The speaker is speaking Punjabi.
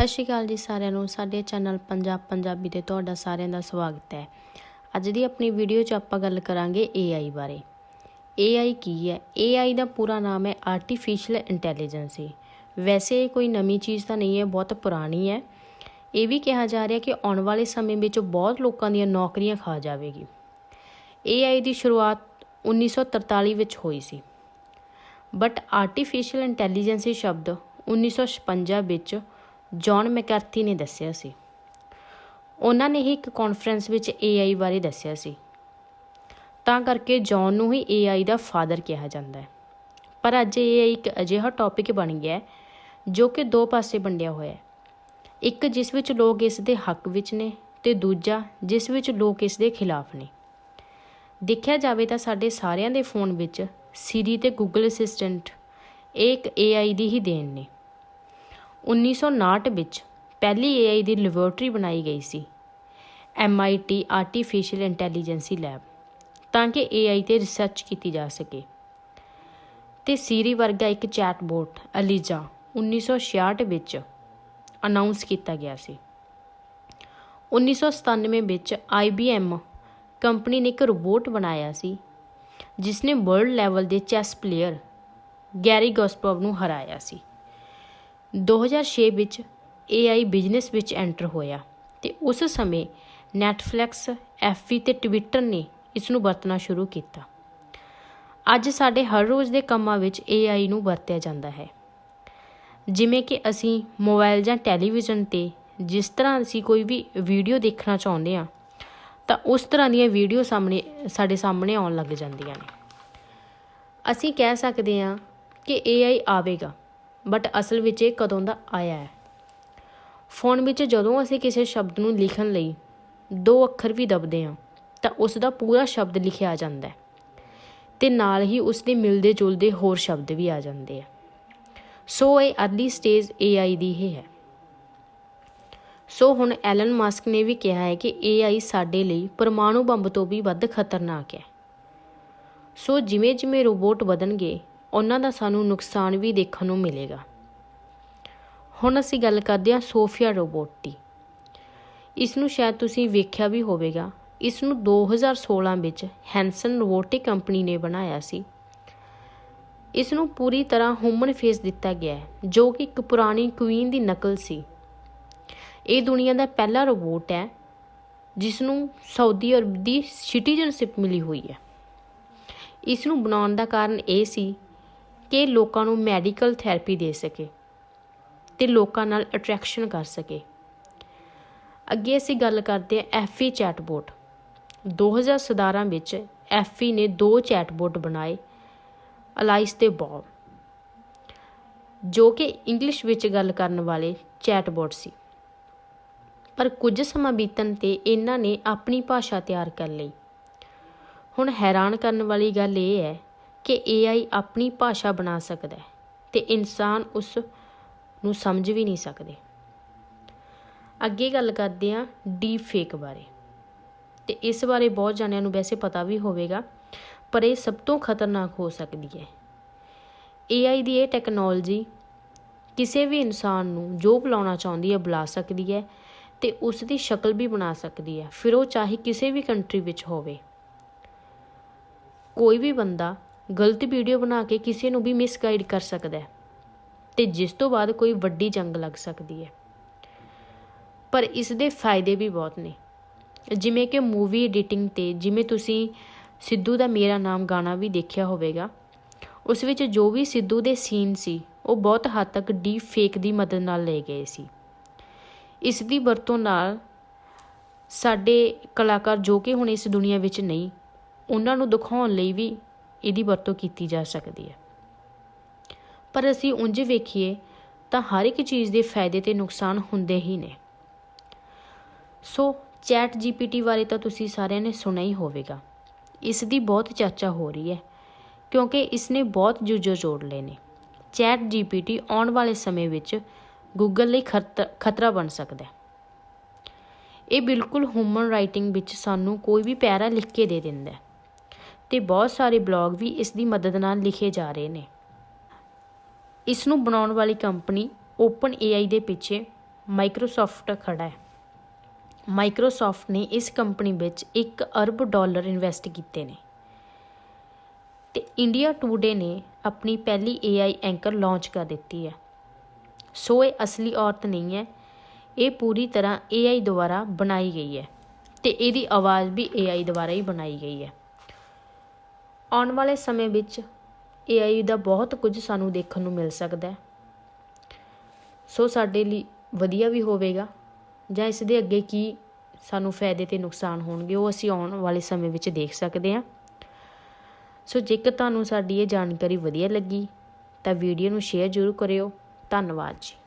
ਸਤਿ ਸ਼੍ਰੀ ਅਕਾਲ ਜੀ ਸਾਰਿਆਂ ਨੂੰ। ਸਾਡੇ ਚੈਨਲ ਪੰਜਾਬ ਪੰਜਾਬੀ ਤੇ ਤੁਹਾਡਾ ਸਾਰਿਆਂ ਦਾ ਸਵਾਗਤ ਹੈ। ਅੱਜ ਦੀ ਆਪਣੀ ਵੀਡੀਓ 'ਚ ਆਪਾਂ ਗੱਲ ਕਰਾਂਗੇ AI ਬਾਰੇ। AI ਕੀ ਹੈ? AI ਦਾ ਪੂਰਾ ਨਾਮ ਹੈ ਆਰਟੀਫੀਸ਼ੀਅਲ ਇੰਟੈਲੀਜੈਂਸੀ ਵੈਸੇ ਇਹ ਕੋਈ ਨਵੀਂ ਚੀਜ਼ ਤਾਂ ਨਹੀਂ ਹੈ, ਬਹੁਤ ਪੁਰਾਣੀ ਹੈ। ਇਹ ਵੀ ਕਿਹਾ ਜਾ ਰਿਹਾ ਕਿ ਆਉਣ ਵਾਲੇ ਸਮੇਂ ਵਿੱਚ ਬਹੁਤ ਲੋਕਾਂ ਦੀਆਂ ਨੌਕਰੀਆਂ ਖਾ ਜਾਵੇਗੀ। AI ਦੀ ਸ਼ੁਰੂਆਤ 1943 ਵਿੱਚ ਹੋਈ ਸੀ। ਬਟ ਆਰਟੀਫੀਸ਼ੀਅਲ ਇੰਟੈਲੀਜੈਂਸੀ ਸ਼ਬਦ 1956 ਵਿੱਚ ਜੌਨ ਮੈਕਰਥੀ ਨੇ ਦੱਸਿਆ ਸੀ। ਉਹਨਾਂ ਨੇ ਹੀ ਇੱਕ ਕਾਨਫਰੰਸ ਵਿੱਚ AI ਬਾਰੇ ਦੱਸਿਆ ਸੀ। ਤਾਂ ਕਰਕੇ ਜੌਨ ਨੂੰ ਹੀ AI ਦਾ ਫਾਦਰ ਕਿਹਾ ਜਾਂਦਾ ਹੈ। ਪਰ ਅੱਜ AI ਇੱਕ ਅਜਿਹਾ ਟੌਪਿਕ ਬਣ ਗਿਆ ਹੈ, ਜੋ ਕਿ ਦੋ ਪਾਸੇ ਵੰਡਿਆ ਹੋਇਆ ਹੈ। ਇੱਕ ਜਿਸ ਵਿੱਚ ਲੋਕ ਇਸ ਦੇ ਹੱਕ ਵਿੱਚ ਨੇ ਤੇ ਦੂਜਾ ਜਿਸ ਵਿੱਚ ਲੋਕ ਇਸ ਦੇ ਖਿਲਾਫ ਨੇ। ਦੇਖਿਆ ਜਾਵੇ ਤਾਂ ਸਾਡੇ ਸਾਰਿਆਂ ਦੇ ਫੋਨ ਵਿੱਚ ਸੀਰੀ ਤੇ ਗੂਗਲ ਅਸਿਸਟੈਂਟ ਇਹ ਇੱਕ AI ਦੀ ਹੀ ਦੇਣ ਨੇ। 1959 ਵਿੱਚ ਪਹਿਲੀ AI ਦੀ ਲੈਬੋਰੇਟਰੀ ਬਣਾਈ ਗਈ ਸੀ MIT ਆਰਟੀਫੀਸ਼ੀਅਲ ਇੰਟੈਲੀਜੈਂਸੀ ਲੈਬ ਤਾਂ ਕਿ AI ਤੇ ਰਿਸਰਚ ਕੀਤੀ ਜਾ ਸਕੇ। ਤੇ ਸੀਰੀ ਵਰਗਾ ਇੱਕ ਚੈਟਬੋਟ ਅਲੀਜਾ 1966 ਵਿੱਚ ਅਨਾਉਂਸ ਕੀਤਾ ਗਿਆ ਸੀ। 1997 ਵਿੱਚ IBM ਕੰਪਨੀ ਨੇ ਇੱਕ ਰੋਬੋਟ ਬਣਾਇਆ ਸੀ ਜਿਸ ਨੇ ਵਰਲਡ ਲੈਵਲ ਦੇ ਚੈਸ ਪਲੇਅਰ ਗੈਰੀ ਗੋਸਪੋਵ ਨੂੰ ਹਰਾਇਆ ਸੀ। 2006 ਵਿੱਚ AI ਬਿਜ਼ਨਸ ਵਿੱਚ ਐਂਟਰ ਹੋਇਆ ਤੇ ਉਸ ਸਮੇਂ Netflix, ਐਫੀ ਤੇ ਟਵਿੱਟਰ ਨੇ ਇਸ ਨੂੰ ਵਰਤਣਾ ਸ਼ੁਰੂ ਕੀਤਾ। ਅੱਜ ਸਾਡੇ ਹਰ ਰੋਜ਼ ਦੇ ਕੰਮਾਂ ਵਿੱਚ AI ਨੂੰ ਵਰਤਿਆ ਜਾਂਦਾ ਹੈ। ਜਿਵੇਂ ਕਿ ਅਸੀਂ ਮੋਬਾਈਲ ਜਾਂ ਟੈਲੀਵਿਜ਼ਨ ਤੇ ਜਿਸ ਤਰ੍ਹਾਂ ਅਸੀਂ ਕੋਈ ਵੀ ਵੀਡੀਓ ਦੇਖਣਾ ਚਾਹੁੰਦੇ ਹਾਂ ਤਾਂ ਉਸ ਤਰ੍ਹਾਂ ਦੀਆਂ ਵੀਡੀਓ ਸਾਹਮਣੇ ਸਾਡੇ ਸਾਹਮਣੇ ਆਉਣ ਲੱਗ ਜਾਂਦੀਆਂ ਨੇ। ਅਸੀਂ ਕਹਿ ਸਕਦੇ ਹਾਂ ਕਿ AI ਆਵੇਗਾ। ਬਟ ਅਸਲ ਵਿੱਚ ਇਹ ਕਦੋਂ ਦਾ ਆਇਆ ਹੈ? ਫੋਨ ਵਿੱਚ ਜਦੋਂ ਅਸੀਂ ਕਿਸੇ ਸ਼ਬਦ ਨੂੰ ਲਿਖਣ ਲਈ ਦੋ ਅੱਖਰ ਵੀ ਦਬਦੇ ਹਾਂ, ਤਾਂ ਉਸ ਦਾ ਪੂਰਾ ਸ਼ਬਦ ਲਿਖਿਆ ਜਾਂਦਾ ਹੈ ਤੇ ਨਾਲ ਹੀ ਉਸ ਦੇ ਮਿਲਦੇ ਜੁਲਦੇ ਹੋਰ ਸ਼ਬਦ ਵੀ ਆ ਜਾਂਦੇ ਆ। ਸੋ ਇਹ ਅਰਲੀ ਸਟੇਜ AI ਦੀ ਹੀ ਹੈ। ਸੋ ਹੁਣ ਐਲਨ ਮਾਸਕ ਨੇ ਵੀ ਕਿਹਾ ਹੈ ਕਿ AI ਸਾਡੇ ਲਈ ਪਰਮਾਣੂ ਬੰਬ ਤੋਂ ਵੀ ਵੱਧ ਖਤਰਨਾਕ ਹੈ। ਸੋ ਜਿਵੇਂ ਜਿਵੇਂ ਰੋਬੋਟ ਵਧਣਗੇ ਉਹਨਾਂ ਦਾ ਸਾਨੂੰ ਨੁਕਸਾਨ ਵੀ ਦੇਖਣ ਨੂੰ ਮਿਲੇਗਾ। ਹੁਣ ਅਸੀਂ ਗੱਲ ਕਰਦੇ ਹਾਂ ਸੋਫੀਆ ਰੋਬੋਟ। ਦੀ ਇਸ ਨੂੰ ਸ਼ਾਇਦ ਤੁਸੀਂ ਵੇਖਿਆ ਵੀ ਹੋਵੇਗਾ। ਇਸ ਨੂੰ 2016 ਵਿੱਚ ਹੈਂਸਨ ਰੋਬੋਟਿਕ ਕੰਪਨੀ ਨੇ ਬਣਾਇਆ ਸੀ। ਇਸ ਨੂੰ ਪੂਰੀ ਤਰ੍ਹਾਂ ਹਿਊਮਨ ਫੇਸ ਦਿੱਤਾ ਗਿਆ ਹੈ, ਜੋ ਕਿ ਇੱਕ ਪੁਰਾਣੀ ਕੁਈਨ ਦੀ ਨਕਲ ਸੀ। ਇਹ ਦੁਨੀਆ ਦਾ ਪਹਿਲਾ ਰੋਬੋਟ ਹੈ ਜਿਸ ਨੂੰ ਸਾਊਦੀ ਅਰਬ ਦੀ ਸਿਟੀਜ਼ਨਸ਼ਿਪ ਮਿਲੀ ਹੋਈ ਹੈ। ਇਸ ਨੂੰ ਬਣਾਉਣ ਦਾ ਕਾਰਨ ਇਹ ਸੀ ਕਿ ਲੋਕਾਂ ਨੂੰ ਮੈਡੀਕਲ ਥੈਰੇਪੀ ਦੇ ਸਕੇ ਤੇ ਲੋਕਾਂ ਨਾਲ ਅਟਰੈਕਸ਼ਨ ਕਰ ਸਕੇ। ਅੱਗੇ ਅਸੀਂ ਗੱਲ ਕਰਦੇ ਹਾਂ ਐਫੀ ਚੈਟਬੋਟ। 2017 ਵਿੱਚ ਐਫੀ ਨੇ ਦੋ ਚੈਟਬੋਟ ਬਣਾਏ ਅਲਾਈਸ ਤੇ ਬੌਬ ਜੋ ਕਿ ਇੰਗਲਿਸ਼ ਵਿੱਚ ਗੱਲ ਕਰਨ ਵਾਲੇ ਚੈਟਬੋਟ ਸੀ। ਪਰ ਕੁਝ ਸਮਾਂ ਬੀਤਣ ਤੇ ਇਹਨਾਂ ਨੇ ਆਪਣੀ ਭਾਸ਼ਾ ਤਿਆਰ ਕਰ ਲਈ। ਹੁਣ ਹੈਰਾਨ ਕਰਨ ਵਾਲੀ ਗੱਲ ਇਹ ਹੈ ਕਿ AI ਆਪਣੀ ਭਾਸ਼ਾ ਬਣਾ ਸਕਦਾ ਹੈ ਤੇ ਇਨਸਾਨ ਉਸ ਨੂੰ ਸਮਝ ਵੀ ਨਹੀਂ ਸਕਦੇ। ਅੱਗੇ ਗੱਲ ਕਰਦੇ ਹਾਂ ਡੀਪ ਫੇਕ ਬਾਰੇ। ਤੇ ਇਸ ਬਾਰੇ ਬਹੁਤ ਜਾਣਿਆਂ ਨੂੰ ਵੈਸੇ ਪਤਾ ਵੀ ਹੋਵੇਗਾ, ਪਰ ਇਹ ਸਭ ਤੋਂ ਖਤਰਨਾਕ ਹੋ ਸਕਦੀ ਹੈ। AI ਦੀ ਇਹ ਟੈਕਨੋਲੋਜੀ ਕਿਸੇ ਵੀ ਇਨਸਾਨ ਨੂੰ ਜੋ ਬੁਲਾਉਣਾ ਚਾਹੁੰਦੀ ਹੈ ਬੁਲਾ ਸਕਦੀ ਹੈ ਤੇ ਉਸ ਦੀ ਸ਼ਕਲ ਵੀ ਬਣਾ ਸਕਦੀ ਹੈ, ਫਿਰ ਉਹ ਚਾਹੇ ਕਿਸੇ ਵੀ ਕੰਟਰੀ ਵਿੱਚ ਹੋਵੇ। ਕੋਈ ਵੀ ਬੰਦਾ ਗਲਤ ਵੀਡੀਓ ਬਣਾ ਕੇ ਕਿਸੇ ਨੂੰ ਵੀ ਮਿਸਗਾਈਡ ਕਰ ਸਕਦਾ ਹੈ ਤੇ ਜਿਸ ਤੋਂ ਬਾਅਦ ਕੋਈ ਵੱਡੀ ਜੰਗ ਲੱਗ ਸਕਦੀ ਹੈ। ਪਰ ਇਸ ਦੇ ਫਾਇਦੇ ਵੀ ਬਹੁਤ ਨੇ। ਜਿਵੇਂ ਕਿ ਮੂਵੀ ਐਡੀਟਿੰਗ ਤੇ ਜਿਵੇਂ ਤੁਸੀਂ ਸਿੱਧੂ ਦਾ ਮੇਰਾ ਨਾਮ ਗਾਣਾ ਵੀ ਦੇਖਿਆ ਹੋਵੇਗਾ, ਉਸ ਵਿੱਚ ਜੋ ਵੀ ਸਿੱਧੂ ਦੇ ਸੀਨ ਸੀ, ਉਹ ਬਹੁਤ ਹੱਦ ਤੱਕ ਡੀਪ ਫੇਕ ਦੀ ਮਦਦ ਨਾਲ ਲਏ ਗਏ ਸੀ। ਇਸ ਦੀ ਵਰਤੋਂ ਨਾਲ ਸਾਡੇ ਕਲਾਕਾਰ ਜੋ ਕਿ ਹੁਣ ਇਸ ਦੁਨੀਆ ਵਿੱਚ ਨਹੀਂ, ਉਹਨਾਂ ਨੂੰ ਦਿਖਾਉਣ ਲਈ ਵੀ ਇਹਦੀ ਵਰਤੋਂ ਕੀਤੀ ਜਾ ਸਕਦੀ ਹੈ। ਪਰ ਅਸੀਂ ਉਂਝ ਵੇਖੀਏ ਤਾਂ ਹਰ ਇੱਕ ਚੀਜ਼ ਦੇ ਫਾਇਦੇ ਤੇ ਨੁਕਸਾਨ ਹੁੰਦੇ ਹੀ ਨੇ। ਸੋ ਚੈਟ ਜੀਪੀਟੀ ਬਾਰੇ ਤਾਂ ਤੁਸੀਂ ਸਾਰਿਆਂ ਨੇ ਸੁਣਿਆ ਹੀ ਹੋਵੇਗਾ। ਇਸ ਦੀ ਬਹੁਤ ਚਰਚਾ ਹੋ ਰਹੀ ਹੈ, ਕਿਉਂਕਿ ਇਸ ਨੇ ਬਹੁਤ ਯੂਜ਼ਰ ਜੋੜ ਲਏ ਨੇ। ਚੈਟ ਜੀਪੀਟੀ ਆਉਣ ਵਾਲੇ ਸਮੇਂ ਵਿੱਚ ਗੂਗਲ ਲਈ ਖਤਰਾ ਬਣ ਸਕਦਾ ਹੈ। ਇਹ ਬਿਲਕੁਲ ਹਿਊਮਨ ਰਾਈਟਿੰਗ ਵਿੱਚ ਸਾਨੂੰ ਕੋਈ ਵੀ ਪੈਰਾ ਲਿਖ ਕੇ ਦੇ ਦਿੰਦਾ ਹੈ। ਤੇ ਬਹੁਤ ਸਾਰੇ ਬਲੌਗ ਵੀ ਇਸ ਦੀ ਮਦਦ ਨਾਲ ਲਿਖੇ ਜਾ ਰਹੇ ਨੇ। ਇਸ ਨੂੰ ਬਣਾਉਣ ਵਾਲੀ ਕੰਪਨੀ ਓਪਨ AI ਦੇ ਪਿੱਛੇ ਮਾਈਕਰੋਸਾਫਟ ਖੜਾ ਹੈ। ਮਾਈਕਰੋਸਾਫਟ ਨੇ ਇਸ ਕੰਪਨੀ ਵਿੱਚ 1 ਅਰਬ ਡਾਲਰ ਇਨਵੈਸਟ ਕੀਤੇ ਨੇ ਤੇ ਇੰਡੀਆ ਟੂਡੇ ਨੇ ਆਪਣੀ ਪਹਿਲੀ AI ਐਂਕਰ ਲਾਂਚ ਕਰ ਦਿੱਤੀ ਹੈ। ਸੋ ਇਹ ਅਸਲੀ ਔਰਤ ਨਹੀਂ ਹੈ, ਇਹ ਪੂਰੀ ਤਰ੍ਹਾਂ AI ਦੁਆਰਾ ਬਣਾਈ ਗਈ ਹੈ ਤੇ ਇਹਦੀ ਆਵਾਜ਼ ਵੀ AI ਦੁਆਰਾ ਹੀ ਬਣਾਈ ਗਈ ਹੈ। ਆਉਣ ਵਾਲੇ ਸਮੇਂ ਵਿੱਚ AI ਦਾ ਬਹੁਤ ਕੁਝ ਸਾਨੂੰ ਦੇਖਣ ਨੂੰ ਮਿਲ ਸਕਦਾ ਹੈ। ਸੋ ਸਾਡੇ ਲਈ ਵਧੀਆ ਵੀ ਹੋਵੇਗਾ ਜਾਂ ਇਸ ਦੇ ਅੱਗੇ ਕੀ ਸਾਨੂੰ ਫਾਇਦੇ ਤੇ ਨੁਕਸਾਨ ਹੋਣਗੇ, ਉਹ ਅਸੀਂ ਆਉਣ ਵਾਲੇ ਸਮੇਂ ਵਿੱਚ ਦੇਖ ਸਕਦੇ ਹਾਂ। ਸੋ ਜੇਕਰ ਤੁਹਾਨੂੰ ਸਾਡੀ ਇਹ ਜਾਣਕਾਰੀ ਵਧੀਆ ਲੱਗੀ, ਤਾਂ ਵੀਡੀਓ ਨੂੰ ਸ਼ੇਅਰ ਜ਼ਰੂਰ ਕਰਿਓ। ਧੰਨਵਾਦ ਜੀ।